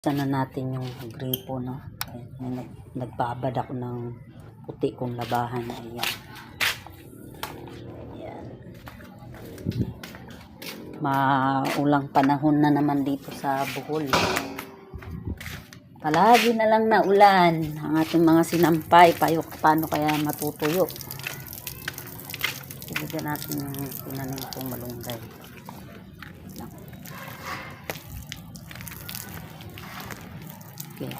Sana natin yung gripo, no? Ayan, nag, nagbabad ako ng puti kong labahan. Ayan. Ayan. Maulang panahon na naman dito sa Bohol. Palagi na lang na ulan. Ang ating mga sinampay, payo paano kaya matutuyo. Ibigyan natin yung tinanim kong malunggay. Okay.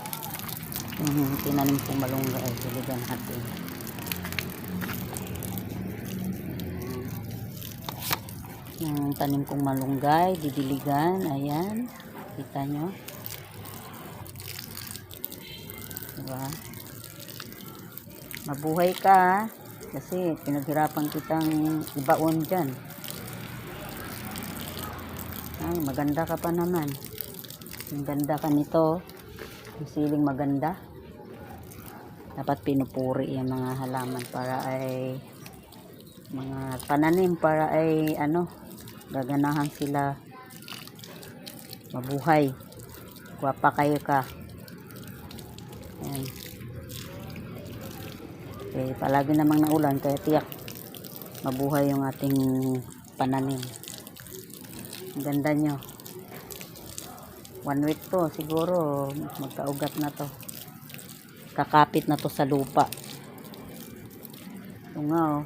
Yung tinanim kong malunggay ay biligan natin. Yung tanim kong malunggay, didiligan, ayan. Kita nyo? Diba? Mabuhay ka, kasi pinaghirapan kitang ibaon dyan. Ay, maganda ka pa naman. Ang ganda ka nito. Siling maganda. Dapat pinupuri yung mga halaman para ay mga pananim para ay ano gaganahan sila mabuhay. Gwapa kayo ka. Ayan. Eh, palagi namang naulan kaya tiyak mabuhay yung ating pananim. Ganda nyo. One week to, siguro magkaugat na to. Kakapit na to sa lupa. Ito nga oh.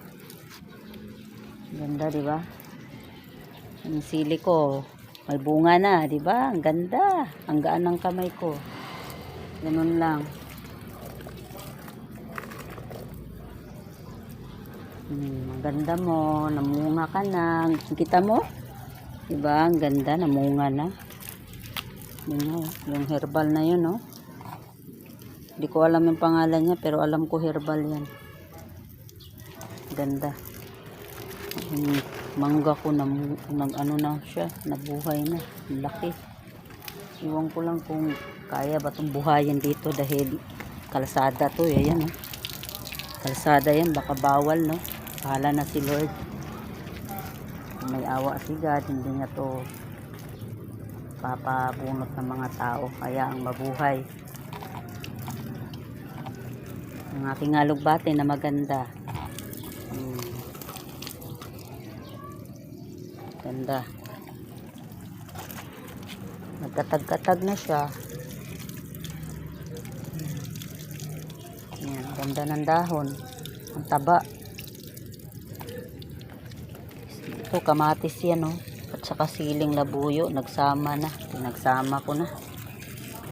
Ganda, di ba? Ang sili ko, may bunga na, di ba? Ang ganda. Ang gaan ng kamay ko. Ganun lang. Hmm, ang ganda mo, namunga ka na. Kita mo? Diba? Ang ganda, namunga na. Yun, oh, yung herbal na yun, oh. Hindi ko alam yung pangalan niya, pero alam ko herbal yan. Ganda. Yung mangga ko, nam, nag, ano na siya, nabuhay na. Laki. Iwan ko lang kung kaya ba itong buhayin dito dahil kalsada to, eh. Ayan, oh. Kalsada yan, baka bawal, no? Bahala na si Lord. May awa si God, hindi niya to papabunot ng mga tao. Kaya ang mabuhay. Ang aking alugbate na maganda. Hmm. ganda. Nagkatag-katag na siya. Yan, ganda ng dahon. Ang taba. Ito kamatis yan oh at saka siling labuyo nagsama na pinagsama ko na